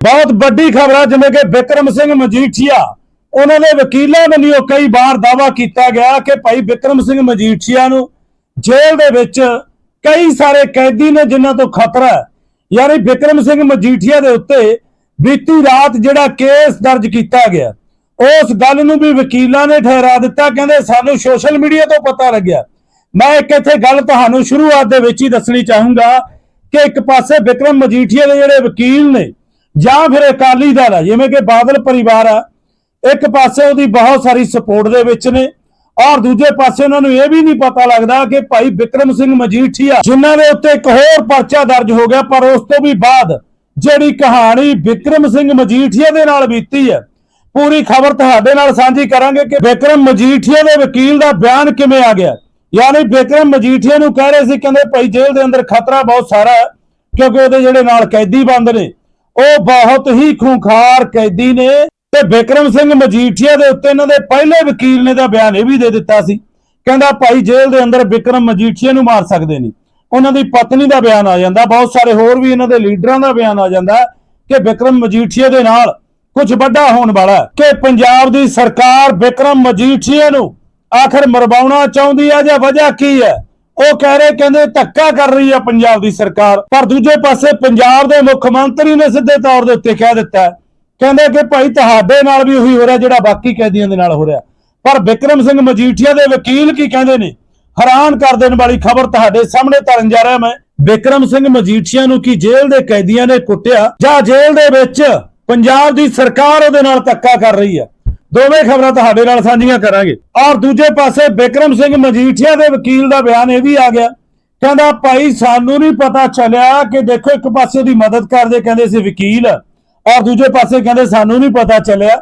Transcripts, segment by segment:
ਬਹੁਤ ਵੱਡੀ ਖਬਰ ਆ, ਜਿਵੇਂ ਕਿ ਵਿਕਰਮ ਸਿੰਘ ਮਜੀਠੀਆ, ਉਹਨਾਂ ਦੇ ਵਕੀਲਾਂ ਵੱਲੋਂ ਕਈ ਵਾਰ ਦਾਵਾ ਕੀਤਾ ਗਿਆ ਕਿ ਭਾਈ ਵਿਕਰਮ ਸਿੰਘ ਮਜੀਠੀਆ ਨੂੰ ਜੇਲ੍ਹ ਦੇ ਵਿੱਚ ਕਈ ਸਾਰੇ ਕੈਦੀ ਨੇ ਜਿਨ੍ਹਾਂ ਤੋਂ ਖਤਰਾ ਹੈ। ਯਾਨੀ ਵਿਕਰਮ ਸਿੰਘ ਮਜੀਠੀਆ ਦੇ ਉੱਤੇ ਬੀਤੀ ਰਾਤ ਜਿਹੜਾ ਕੇਸ ਦਰਜ ਕੀਤਾ ਗਿਆ, ਉਸ ਗੱਲ ਨੂੰ ਵੀ ਵਕੀਲਾਂ ਨੇ ਠਹਿਰਾ ਦਿੱਤਾ, ਕਹਿੰਦੇ ਸਾਨੂੰ ਸੋਸ਼ਲ ਮੀਡੀਆ ਤੋਂ ਪਤਾ ਲੱਗਿਆ। ਮੈਂ ਇੱਕ ਇੱਥੇ ਗੱਲ ਤੁਹਾਨੂੰ ਸ਼ੁਰੂਆਤ ਦੇ ਵਿੱਚ ਹੀ ਦੱਸਣੀ ਚਾਹੂੰਗਾ ਕਿ ਇੱਕ ਪਾਸੇ ਵਿਕਰਮ ਮਜੀਠੀਆ ਦੇ ਜਿਹੜੇ ਵਕੀਲ ਨੇ ਜਾਂ ਫਿਰ ਅਕਾਲੀ ਦਲ ਹੈ ਜਿਵੇਂ ਕਿ ਬਾਦਲ ਪਰਿਵਾਰ ਆ, ਇੱਕ ਪਾਸੇ ਉਹਦੀ ਬਹੁਤ ਸਾਰੀ ਸਪੋਰਟ ਦੇ ਵਿੱਚ ਨੇ, ਔਰ ਦੂਜੇ ਪਾਸੇ ਉਹਨਾਂ ਨੂੰ ਇਹ ਵੀ ਨਹੀਂ ਪਤਾ ਲੱਗਦਾ ਕਿ ਭਾਈ ਵਿਕਰਮ ਸਿੰਘ ਮਜੀਠੀਆ ਜਿਨ੍ਹਾਂ ਦੇ ਉੱਤੇ ਇੱਕ ਹੋਰ ਪਰਚਾ ਦਰਜ ਹੋ ਗਿਆ, ਪਰ ਉਸ ਤੋਂ ਵੀ ਬਾਅਦ ਜਿਹੜੀ ਕਹਾਣੀ ਵਿਕਰਮ ਸਿੰਘ ਮਜੀਠੀਆ ਦੇ ਨਾਲ ਬੀਤੀ ਹੈ ਪੂਰੀ ਖਬਰ ਤੁਹਾਡੇ ਨਾਲ ਸਾਂਝੀ ਕਰਾਂਗੇ ਕਿ ਵਿਕਰਮ ਮਜੀਠੀਆ ਦੇ ਵਕੀਲ ਦਾ ਬਿਆਨ ਕਿਵੇਂ ਆ ਗਿਆ। ਯਾਨੀ ਵਿਕਰਮ ਮਜੀਠੀਆ ਨੂੰ ਕਹਿ ਰਹੇ ਸੀ, ਕਹਿੰਦੇ ਭਾਈ ਜੇਲ੍ਹ ਦੇ ਅੰਦਰ ਖਤਰਾ ਬਹੁਤ ਸਾਰਾ ਹੈ ਕਿਉਂਕਿ ਉਹਦੇ ਜਿਹੜੇ ਨਾਲ ਕੈਦੀ ਬੰਦ ਨੇ ਉਹ ਬਹੁਤ ਹੀ ਖੂੰਖਾਰ ਕੈਦੀ ਨੇ ਤੇ ਵਿਕਰਮ ਸਿੰਘ ਮਜੀਠੀਆ ਦੇ ਉੱਤੇ ਇਹਨਾਂ ਦੇ ਪਹਿਲੇ ਵਕੀਲ ਨੇ ਦਾ ਬਿਆਨ ਇਹ ਵੀ ਦੇ ਦਿੱਤਾ ਸੀ। ਕਹਿੰਦਾ, ਭਾਈ, ਜੇਲ੍ਹ ਦੇ ਅੰਦਰ ਵਿਕਰਮ ਮਜੀਠੀਆ ਨੂੰ ਮਾਰ ਸਕਦੇ ਨੇ। ਉਹਨਾਂ ਦੀ ਪਤਨੀ ਦਾ ਬਿਆਨ ਆ ਜਾਂਦਾ। ਬਹੁਤ ਸਾਰੇ ਹੋਰ ਵੀ ਇਹਨਾਂ ਦੇ ਲੀਡਰਾਂ ਦਾ ਬਿਆਨ ਆ ਜਾਂਦਾ ਕਿ ਵਿਕਰਮ ਮਜੀਠੀਆ ਦੇ ਨਾਲ ਕੁਝ ਵੱਡਾ ਹੋਣ ਵਾਲਾ ਕਿ ਪੰਜਾਬ ਦੀ ਸਰਕਾਰ ਵਿਕਰਮ ਮਜੀਠੀਆ ਨੂੰ ਆਖਰ ਮਰਵਾਉਣਾ ਚਾਹੁੰਦੀ ਹੈ ਜਾਂ ਵਜ੍ਹਾ ਕੀ ਹੈ? ਉਹ ਕਹਿ ਰਹੇ, ਕਹਿੰਦੇ ਧੱਕਾ ਕਰ ਰਹੀ ਹੈ ਪੰਜਾਬ ਦੀ ਸਰਕਾਰ। ਪਰ ਦੂਜੇ ਪਾਸੇ ਪੰਜਾਬ ਦੇ ਮੁੱਖ ਮੰਤਰੀ ਨੇ ਸਿੱਧੇ ਤੌਰ ਦੇ ਉੱਤੇ ਕਹਿ ਦਿੱਤਾ ਕਹਿੰਦੇ ਕਿ ਭਾਈ ਤੁਹਾਡੇ ਨਾਲ ਵੀ ਉਹੀ ਹੋ ਰਿਹਾ ਜਿਹੜਾ ਬਾਕੀ ਕੈਦੀਆਂ ਦੇ ਨਾਲ ਹੋ ਰਿਹਾ। ਪਰ ਵਿਕਰਮ ਸਿੰਘ ਮਜੀਠੀਆ ਦੇ ਵਕੀਲ ਕੀ ਕਹਿੰਦੇ ਨੇ? ਹੈਰਾਨ ਕਰ ਦੇਣ ਵਾਲੀ ਖਬਰ ਤੁਹਾਡੇ ਸਾਹਮਣੇ ਧਰਨ ਜਾ ਰਿਹਾ ਮੈਂ। ਵਿਕਰਮ ਸਿੰਘ ਮਜੀਠੀਆ ਨੂੰ ਕੀ ਜੇਲ੍ਹ ਦੇ ਕੈਦੀਆਂ ਨੇ ਕੁੱਟਿਆ? ਜਾਂ ਜੇਲ੍ਹ ਦੇ ਵਿੱਚ ਪੰਜਾਬ ਦੀ ਸਰਕਾਰ ਉਹਦੇ ਨਾਲ ਧੱਕਾ ਕਰ ਰਹੀ ਹੈ ਦੋਵੇਂ ਖਬਰਾਂ ਤੁਹਾਡੇ ਨਾਲ ਸਾਂਝੀਆਂ ਕਰਾਂਗੇ। ਔਰ ਦੂਜੇ ਪਾਸੇ ਬਿਕਰਮ ਸਿੰਘ ਮਜੀਠੀਆ ਦੇ ਵਕੀਲ ਦਾ ਬਿਆਨ ਇਹ ਵੀ ਆ ਗਿਆ। ਕਹਿੰਦਾ, ਭਾਈ, ਸਾਨੂੰ ਨਹੀਂ ਪਤਾ ਚੱਲਿਆ ਕਿ ਦੇਖੋ, ਇੱਕ ਪਾਸੇ ਉਹਦੀ ਮਦਦ ਕਰਦੇ ਕਹਿੰਦੇ ਸੀ ਵਕੀਲ, ਔਰ ਦੂਜੇ ਪਾਸੇ ਕਹਿੰਦੇ, ਸਾਨੂੰ ਨਹੀਂ ਪਤਾ ਚੱਲਿਆ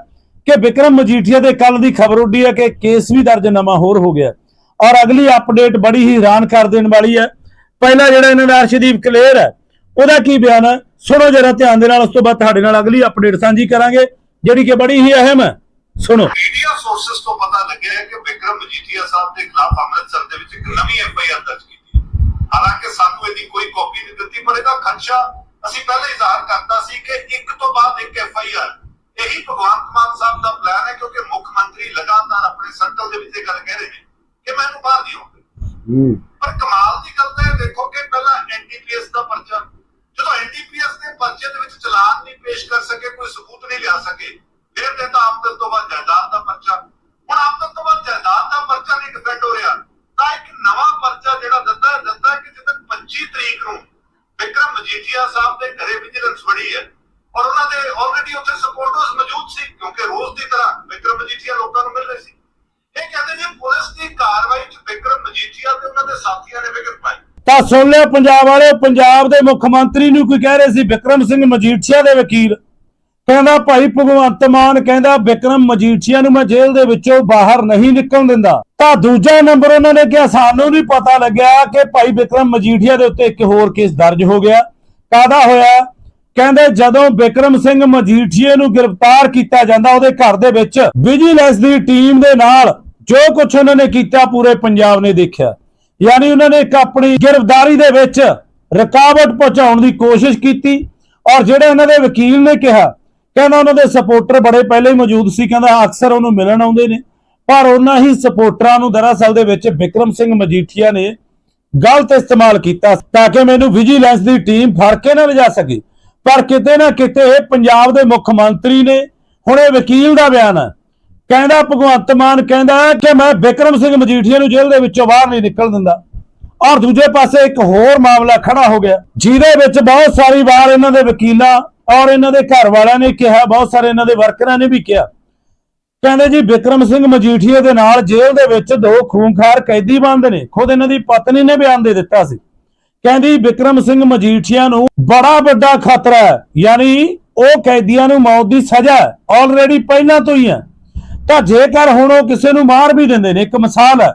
ਕਿ ਬਿਕਰਮ ਮਜੀਠੀਆ ਦੇ ਕੱਲ ਦੀ ਖਬਰ ਉੱਡੀ ਹੈ ਕਿ ਕੇਸ ਵੀ ਦਰਜ ਨਵਾਂ ਹੋਰ ਹੋ ਗਿਆ। ਔਰ ਅਗਲੀ ਅਪਡੇਟ ਬੜੀ ਹੀ ਹੈਰਾਨ ਕਰ ਦੇਣ ਵਾਲੀ ਹੈ। ਪਹਿਲਾ ਜਿਹੜਾ ਇਹਨਾਂ ਦਾ ਅਰਸ਼ਦੀਪ ਕਲੇਰ ਹੈ, ਉਹਦਾ ਕੀ ਬਿਆਨ ਹੈ? ਸੁਣੋ ਜਰਾ ਧਿਆਨ ਦੇ ਨਾਲ, ਉਸ ਤੋਂ ਬਾਅਦ ਤੁਹਾਡੇ ਨਾਲ ਅਗਲੀ ਅਪਡੇਟ ਸਾਂਝੀ ਕਰਾਂਗੇ, ਜਿਹੜੀ ਕਿ ਬੜੀ ਹੀ ਅਹਿਮ ਹੈ। ਸੁਣੋ ਮੀਡੀਆ ਸੋਰਸਸ ਤੋਂ ਪਤਾ ਲੱਗਿਆ ਹੈ ਕਿ ਵਿਕਰਮ ਮਜੀਠੀਆ ਸਾਹਿਬ ਦੇ ਖਿਲਾਫ ਅੰਮ੍ਰਿਤਸਰ ਦੇ ਵਿੱਚ ਇੱਕ ਨਵੀਂ ਐਫ ਆਈ ਆਰ ਦਰਜ ਕੀਤੀ ਹੈ। ਹਾਲਾਂਕਿ ਸਾਨੂੰ ਇਹਦੀ ਕੋਈ ਕਾਪੀ ਨਹੀਂ ਦਿੱਤੀ ਪਰ ਇਹਦਾ ਖਦਸ਼ਾ ਅਸੀਂ ਪਹਿਲਾਂ ਹੀ ਜ਼ਾਹਰ ਕਰਤਾ ਸੀ ਕਿ ਇੱਕ ਤੋਂ ਬਾਅਦ ਇੱਕ ਐਫ ਆਈ ਆਰ ਇਹੀ ਭਗਵੰਤ ਮਾਨ ਸਾਹਿਬ ਦਾ ਪਲਾਨ ਹੈ ਕਿਉਂਕਿ ਮੁੱਖ ਮੰਤਰੀ ਲਗਾਤਾਰ ਆਪਣੇ ਸਰਕਲ ਦੇ ਵਿੱਚ ਇਹ ਗੱਲ ਕਹਿ ਰਹੇ ਨੇ ਕਿ ਮੈਨੂੰ ਬਾਹਰ ਨਹੀਂ ਆਉਂਦੇ ਪਰ ਕਮਾਲ ਦੀ ਗੱਲ ਤਾਂ ਇਹ ਦੇਖੋ ਕਿ ਪਹਿਲਾਂ ਐਨਡੀਪੀਐਸ ਦਾ ਪਰਚਾ ਜਦੋਂ ਐਨਡੀਪੀਐਸ ਦੇ ਪਰਚੇ ਦੇ ਵਿੱਚ ਚਲਾਨ ਨਹੀਂ ਪੇਸ਼ ਕਰ ਸਕੇ ਕੋਈ ਸਬੂਤ ਨਹੀਂ ਲਿਆ ਸਕੇ ਫਿਰ ਤਾਂ ਆਮਦਨ ਤੋਂ ਬਾਅਦ ਜਾਇਦਾਦ ਦਾ ਪਰਚਾ। ਹੁਣ ਆਮਦਨ ਤੋਂ ਬਾਅਦ ਜਾਇਦਾਦ ਦਾ ਪਰਚਾ ਨਹੀਂ ਡਿਫੈਂਡ ਹੋ ਰਿਹਾ। ਤਾਂ ਇੱਕ ਨਵਾਂ ਪਰਚਾ ਜਿਹੜਾ ਦਿੱਤਾ ਹੈ, ਦਿੱਤਾ ਕਿ ਜਦੋਂ 25 ਤਰੀਕ ਨੂੰ ਵਿਕਰਮ ਮਜੀਠੀਆ ਸਾਹਿਬ ਦੇ ਘਰੇ ਵਿਜੀਲੈਂਸ ਬੜੀ ਹੈ। ਔਰ ਉਹਨਾਂ ਦੇ ਆਲਰੇਡੀ ਉੱਥੇ ਸਪੋਰਟਰਸ ਮੌਜੂਦ ਸੀ, ਕਿਉਂਕਿ ਰੋਜ਼ ਦੀ ਤਰ੍ਹਾਂ ਵਿਕਰਮ ਮਜੀਠੀਆ ਲੋਕਾਂ ਨੂੰ ਮਿਲ ਰਹੇ ਸੀ। ਇਹ ਕਹਿੰਦੇ ਜੀ ਪੁਲਿਸ ਦੀ ਕਾਰਵਾਈ 'ਚ ਵਿਕਰਮ ਮਜੀਠੀਆ ਤੇ ਉਹਨਾਂ ਦੇ ਸਾਥੀਆਂ ਨੇ ਵਿਗੜ ਪਾਈ। ਤਾਂ ਸੁਣ ਲਿਓ, ਪੰਜਾਬ ਵਾਲੇ, ਪੰਜਾਬ ਦੇ ਮੁੱਖ ਮੰਤਰੀ ਨੂੰ ਕੋਈ ਕਹਿ ਰਹੇ ਸੀ, ਵਿਕਰਮ ਸਿੰਘ ਮਜੀਠੀਆ ਦੇ ਵਕੀਲ। ਕਹਿੰਦਾ ਭਾਈ ਭਗਵੰਤ ਮਾਨ ਕਹਿੰਦਾ ਵਿਕਰਮ ਮਜੀਠੀਆ ਨੂੰ ਮੈਂ ਜੇਲ੍ਹ ਦੇ ਵਿੱਚੋਂ ਬਾਹਰ ਨਹੀਂ ਨਿਕਲਣ ਦਿੰਦਾ। ਤਾਂ ਦੂਜਾ ਨੰਬਰ ਉਹਨਾਂ ਨੇ ਕਿਹਾ, ਸਾਨੂੰ ਨਹੀਂ ਪਤਾ ਲੱਗਿਆ ਕਿ ਭਾਈ ਵਿਕਰਮ ਮਜੀਠੀਆ ਦੇ ਉੱਤੇ ਇੱਕ ਹੋਰ ਕੇਸ ਦਰਜ ਹੋ ਗਿਆ। ਕਾਦਾ ਹੋਇਆ? ਕਹਿੰਦੇ ਜਦੋਂ ਵਿਕਰਮ ਸਿੰਘ ਮਜੀਠੀਏ ਨੂੰ ਗ੍ਰਿਫਤਾਰ ਕੀਤਾ ਜਾਂਦਾ ਉਹਦੇ ਘਰ ਦੇ ਵਿੱਚ ਵਿਜੀਲੈਂਸ ਦੀ ਟੀਮ ਦੇ ਨਾਲ ਜੋ ਕੁਝ ਉਹਨਾਂ ਨੇ ਕੀਤਾ ਪੂਰੇ ਪੰਜਾਬ ਨੇ ਦੇਖਿਆ। ਯਾਨੀ ਉਹਨਾਂ ਨੇ ਇੱਕ ਆਪਣੀ ਗ੍ਰਿਫਤਾਰੀ ਦੇ ਵਿੱਚ ਰੁਕਾਵਟ ਪਹੁੰਚਾਉਣ ਦੀ ਕੋਸ਼ਿਸ਼ ਕੀਤੀ ਔਰ ਜਿਹੜੇ ਉਹਨਾਂ ਦੇ ਵਕੀਲ ਨੇ ਕਿਹਾ ਕਹਿੰਦਾ ਉਹਨਾਂ ਦੇ ਸਪੋਰਟਰ ਬੜੇ ਪਹਿਲੇ ਹੀ ਮੌਜੂਦ ਸੀ, ਕਹਿੰਦਾ ਅਕਸਰ ਉਹਨੂੰ ਮਿਲਣ ਆਉਂਦੇ ਨੇ। ਪਰ ਉਹਨਾਂ ਹੀ ਸਪੋਰਟਰਾਂ ਨੂੰ ਦਰਅਸਲ ਦੇ ਵਿੱਚ ਵਿਕਰਮ ਸਿੰਘ ਮਜੀਠੀਆ ਨੇ ਗਲਤ ਇਸਤੇਮਾਲ ਕੀਤਾ ਤਾਂ ਕਿ ਮੈਨੂੰ ਵਿਜੀਲੈਂਸ ਦੀ ਟੀਮ ਫੜ ਕੇ ਨਾ ਲਿਜਾ ਸਕੇ। ਪਰ ਕਿਤੇ ਨਾ ਕਿਤੇ ਪੰਜਾਬ ਦੇ ਮੁੱਖ ਮੰਤਰੀ ਨੇ, ਹੁਣ ਇਹ ਵਕੀਲ ਦਾ ਬਿਆਨ ਹੈ। ਕਹਿੰਦਾ ਭਗਵੰਤ ਮਾਨ ਕਹਿੰਦਾ ਕਿ ਮੈਂ ਵਿਕਰਮ ਸਿੰਘ ਮਜੀਠੀਆ ਨੂੰ ਜੇਲ੍ਹ ਦੇ ਵਿੱਚੋਂ ਬਾਹਰ ਨਹੀਂ ਨਿਕਲ ਦਿੰਦਾ। ਔਰ ਦੂਜੇ ਪਾਸੇ ਇੱਕ ਹੋਰ ਮਾਮਲਾ ਖੜਾ ਹੋ ਗਿਆ, ਜਿਹਦੇ ਵਿੱਚ ਬਹੁਤ ਸਾਰੀ ਵਾਰ ਇਹਨਾਂ ਦੇ ਵਕੀਲਾਂ ਔਰ ਇਹਨਾਂ ਦੇ ਘਰ ਵਾਲਿਆਂ ਨੇ ਕਿਹਾ, ਬਹੁਤ ਸਾਰੇ ਇਹਨਾਂ ਦੇ ਵਰਕਰਾਂ ਨੇ ਵੀ ਕਿਹਾ। ਕਹਿੰਦੇ ਜੀ, ਵਿਕਰਮ ਸਿੰਘ ਮਜੀਠੀਆ ਦੇ ਨਾਲ ਜੇਲ੍ਹ ਦੇ ਵਿੱਚ ਦੋ ਖੂਨਖਾਰ ਕੈਦੀ ਬੰਦ ਨੇ, ਖੁਦ ਇਹਨਾਂ ਦੀ ਪਤਨੀ ਨੇ ਬਿਆਨ ਦੇ ਦਿੱਤਾ ਸੀ। ਕਹਿੰਦੀ, ਵਿਕਰਮ ਸਿੰਘ ਮਜੀਠੀਆ ਨੂੰ ਬੜਾ ਵੱਡਾ ਖਤਰਾ ਹੈ, ਯਾਨੀ ਉਹ ਕੈਦੀਆਂ ਨੂੰ ਮੌਤ ਦੀ ਸਜ਼ਾ ਆਲਰੇਡੀ ਪਹਿਲਾਂ ਤੋਂ ਹੀ ਹੈ। ਤਾਂ ਜੇਕਰ ਹੁਣ ਉਹ ਕਿਸੇ ਨੂੰ ਮਾਰ ਵੀ ਦਿੰਦੇ ਨੇ, ਇੱਕ ਮਿਸਾਲ ਹੈ,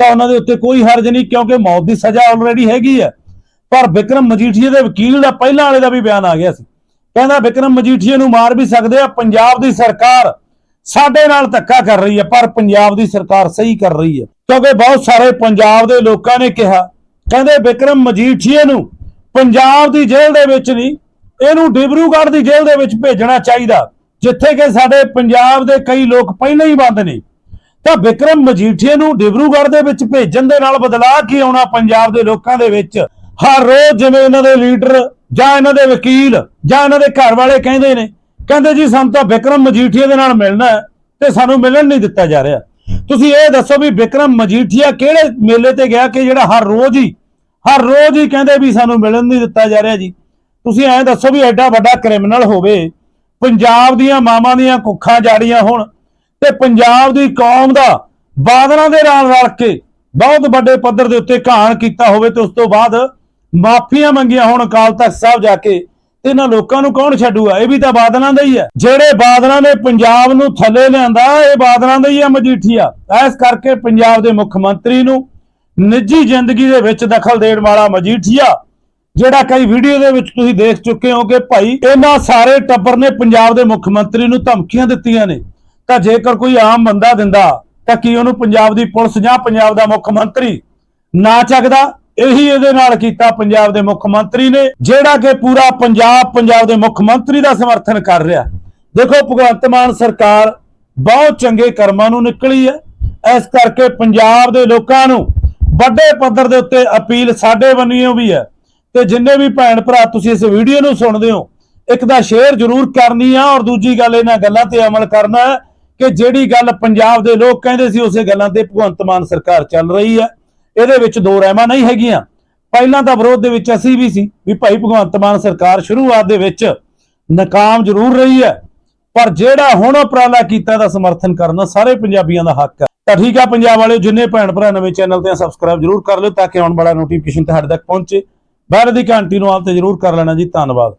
ਤਾਂ ਉਹਨਾਂ ਦੇ ਉੱਤੇ ਕੋਈ ਹਰਜ ਨਹੀਂ, ਕਿਉਂਕਿ ਮੌਤ ਦੀ ਸਜ਼ਾ ਆਲਰੇਡੀ ਹੈਗੀ ਹੈ। ਪਰ ਵਿਕਰਮ ਮਜੀਠੀਏ ਦੇ ਵਕੀਲ ਦਾ ਪਹਿਲਾਂ ਵਾਲੇ ਦਾ ਵੀ ਬਿਆਨ ਆ ਗਿਆ ਸੀ। ਕਹਿੰਦਾ, ਵਿਕਰਮ ਮਜੀਠੀਆ ਨੂੰ ਮਾਰ ਵੀ ਸਕਦੇ ਆ, ਪੰਜਾਬ ਦੀ ਸਰਕਾਰ ਸਾਡੇ ਨਾਲ ਧੱਕਾ ਕਰ ਰਹੀ ਹੈ, ਪਰ ਪੰਜਾਬ ਦੀ ਸਰਕਾਰ ਸਹੀ ਕਰ ਰਹੀ ਹੈ। ਕਿਉਂਕਿ ਬਹੁਤ ਸਾਰੇ ਪੰਜਾਬ ਦੇ ਲੋਕਾਂ ਨੇ ਕਿਹਾ, ਕਹਿੰਦੇ, ਵਿਕਰਮ ਮਜੀਠੀਆ ਨੂੰ ਪੰਜਾਬ ਦੀ ਜੇਲ੍ਹ ਦੇ ਵਿੱਚ ਨਹੀਂ, ਇਹਨੂੰ ਡਿਬਰੂਗੜ੍ਹ ਦੀ ਜੇਲ੍ਹ ਦੇ ਵਿੱਚ ਭੇਜਣਾ ਚਾਹੀਦਾ, ਜਿੱਥੇ ਕਿ ਸਾਡੇ ਪੰਜਾਬ ਦੇ ਕਈ ਲੋਕ ਪਹਿਲਾਂ ਹੀ ਬੰਦ ਨੇ। ਤਾਂ ਵਿਕਰਮ ਮਜੀਠੀਆ ਨੂੰ ਡਿਬਰੂਗੜ੍ਹ ਦੇ ਵਿੱਚ ਭੇਜਣ ਦੇ ਨਾਲ ਬਦਲਾਅ ਕੀ ਆਉਣਾ ਪੰਜਾਬ ਦੇ ਲੋਕਾਂ ਦੇ ਵਿੱਚ? ਹਰ ਰੋਜ਼ ਜਿਵੇਂ ਇਹਨਾਂ ਦੇ ਲੀਡਰ ਜਾਂ ਇਹਨਾਂ ਦੇ ਵਕੀਲ ਜਾਂ ਇਹਨਾਂ ਦੇ ਘਰ ਵਾਲੇ ਕਹਿੰਦੇ ਨੇ, ਕਹਿੰਦੇ ਜੀ ਸਾਨੂੰ ਤਾਂ ਵਿਕਰਮ ਮਜੀਠੀਆ ਦੇ ਨਾਲ ਮਿਲਣਾ ਹੈ ਤੇ ਸਾਨੂੰ ਮਿਲਣ ਨਹੀਂ ਦਿੱਤਾ ਜਾ ਰਿਹਾ। ਤੁਸੀਂ ਇਹ ਦੱਸੋ ਵੀ ਵਿਕਰਮ ਮਜੀਠੀਆ ਕਿਹੜੇ ਮੇਲੇ ਤੇ ਗਿਆ ਕਿ ਜਿਹੜਾ ਹਰ ਰੋਜ਼ ਹੀ, ਹਰ ਰੋਜ਼ ਹੀ ਕਹਿੰਦੇ ਵੀ ਸਾਨੂੰ ਮਿਲਣ ਨਹੀਂ ਦਿੱਤਾ ਜਾ ਰਿਹਾ ਜੀ। ਤੁਸੀਂ ਐਂ ਦੱਸੋ ਵੀ ਐਡਾ ਵੱਡਾ ਕ੍ਰਿਮੀਨਲ ਹੋਵੇ, ਪੰਜਾਬ ਦੀਆਂ ਮਾਵਾਂ ਦੀਆਂ ਕੁੱਖਾਂ ਜਾੜੀਆਂ ਹੋਣ ਤੇ ਪੰਜਾਬ ਦੀ ਕੌਮ ਦਾ ਬਾਦਲਾਂ ਦੇ ਨਾਲ ਰਲ ਕੇ ਬਹੁਤ ਵੱਡੇ ਪੱਧਰ ਦੇ ਉੱਤੇ ਘਾਣ ਕੀਤਾ ਹੋਵੇ ਤੇ ਉਸ ਤੋਂ ਬਾਅਦ ਮਾਫੀਆਂ ਮੰਗੀਆਂ ਹੁਣ ਅਕਾਲ ਤਖਤ ਸਾਹਿਬ ਜਾ ਕੇ, ਤੇ ਇਹਨਾਂ ਲੋਕਾਂ ਨੂੰ ਕੌਣ ਛੱਡੂਗਾ? ਇਹ ਵੀ ਤਾਂ ਬਾਦਲਾਂ ਦਾ ਹੀ ਹੈ। ਜਿਹੜੇ ਬਾਦਲਾਂ ਨੇ ਪੰਜਾਬ ਨੂੰ ਥੱਲੇ ਲਿਆਂਦਾ, ਇਹ ਬਾਦਲਾਂ ਦਾ ਹੀ ਹੈ ਮਜੀਠੀਆ। ਇਸ ਕਰਕੇ ਪੰਜਾਬ ਦੇ ਮੁੱਖ ਮੰਤਰੀ ਨੂੰ ਨਿੱਜੀ ਜ਼ਿੰਦਗੀ ਦੇ ਵਿੱਚ ਦਖਲ ਦੇਣ ਵਾਲਾ ਮਜੀਠੀਆ, ਜਿਹੜਾ ਕਈ ਵੀਡੀਓ ਦੇ ਵਿੱਚ ਤੁਸੀਂ ਦੇਖ ਚੁੱਕੇ ਹੋ ਕਿ ਭਾਈ, ਇਹਨਾਂ ਸਾਰੇ ਟੱਬਰ ਨੇ ਪੰਜਾਬ ਦੇ ਮੁੱਖ ਮੰਤਰੀ ਨੂੰ ਧਮਕੀਆਂ ਦਿੱਤੀਆਂ ਨੇ। ਤਾਂ ਜੇਕਰ ਕੋਈ ਆਮ ਬੰਦਾ ਦਿੰਦਾ, ਤਾਂ ਕੀ ਉਹਨੂੰ ਪੰਜਾਬ ਦੀ ਪੁਲਿਸ ਜਾਂ ਪੰਜਾਬ ਦਾ ਮੁੱਖ ਮੰਤਰੀ ਨਾ ਚੱਕਦਾ? ਇਹੀ ਇਹਦੇ ਨਾਲ ਕੀਤਾ ਪੰਜਾਬ ਦੇ ਮੁੱਖ ਮੰਤਰੀ ਨੇ, ਜਿਹੜਾ ਕਿ ਪੂਰਾ ਪੰਜਾਬ ਪੰਜਾਬ ਦੇ ਮੁੱਖ ਮੰਤਰੀ ਦਾ ਸਮਰਥਨ ਕਰ ਰਿਹਾ। ਦੇਖੋ, ਭਗਵੰਤ ਮਾਨ ਸਰਕਾਰ ਬਹੁਤ ਚੰਗੇ ਕਰਮਾਂ ਨੂੰ ਨਿਕਲੀ ਹੈ। ਇਸ ਕਰਕੇ ਪੰਜਾਬ ਦੇ ਲੋਕਾਂ ਨੂੰ ਵੱਡੇ ਪੱਧਰ ਦੇ ਉੱਤੇ ਅਪੀਲ ਸਾਡੇ ਵੱਲੋਂ ਵੀ ਹੈ। ਤੇ ਜਿੰਨੇ ਵੀ ਭੈਣ ਭਰਾ ਤੁਸੀਂ ਇਸ ਵੀਡੀਓ ਨੂੰ ਸੁਣਦੇ ਹੋ, ਇੱਕ ਦਾ ਸ਼ੇਅਰ ਜ਼ਰੂਰ ਕਰਨੀ ਆ ਔਰ ਦੂਜੀ ਗੱਲ ਇਹਨਾਂ ਗੱਲਾਂ ਤੇ ਅਮਲ ਕਰਨਾ ਹੈ ਕਿ ਜਿਹੜੀ ਗੱਲ ਪੰਜਾਬ ਦੇ ਲੋਕ ਕਹਿੰਦੇ ਸੀ, ਉਸੇ ਗੱਲਾਂ ਤੇ ਭਗਵੰਤ ਮਾਨ ਸਰਕਾਰ ਚੱਲ ਰਹੀ ਹੈ। ਇਹਦੇ ਵਿੱਚ ਦੋ ਰਹਿਮਾਂ ਨਹੀਂ ਹੈਗੀਆਂ। ਪਹਿਲਾਂ ਤਾਂ ਵਿਰੋਧ ਦੇ ਵਿੱਚ ਅਸੀਂ ਵੀ ਸੀ ਵੀ ਭਾਈ ਭਗਵੰਤ ਮਾਨ ਸਰਕਾਰ ਸ਼ੁਰੂਆਤ ਦੇ ਵਿੱਚ ਨਾਕਾਮ ਜ਼ਰੂਰ ਰਹੀ ਹੈ। ਪਰ ਜਿਹੜਾ ਹੁਣ ਉਪਰਾਲਾ ਕੀਤਾ ਦਾ ਸਮਰਥਨ ਕਰਨਾ, ਸਾਰੇ ਪੰਜਾਬੀਆਂ ਦਾ ਹੱਕ ਹੈ। ਤਾਂ ਠੀਕ ਆ ਪੰਜਾਬ ਵਾਲਿਓ, ਜਿੰਨੇ ਭੈਣ ਭਰਾ ਨਵੇਂ ਚੈਨਲ ਤੇ ਸਬਸਕ੍ਰਾਈਬ ਜ਼ਰੂਰ ਕਰ ਲਿਓ ਤਾਂ ਕਿ ਆਉਣ ਵਾਲਾ ਨੋਟੀਫਿਕੇਸ਼ਨ ਤੁਹਾਡੇ ਤੱਕ ਪਹੁੰਚੇ। ਬੈਲ ਦੀ ਘੰਟੀ ਨੂੰ ਆਲ ਤੇ ਜ਼ਰੂਰ ਕਰ ਲੈਣਾ ਜੀ। ਧੰਨਵਾਦ।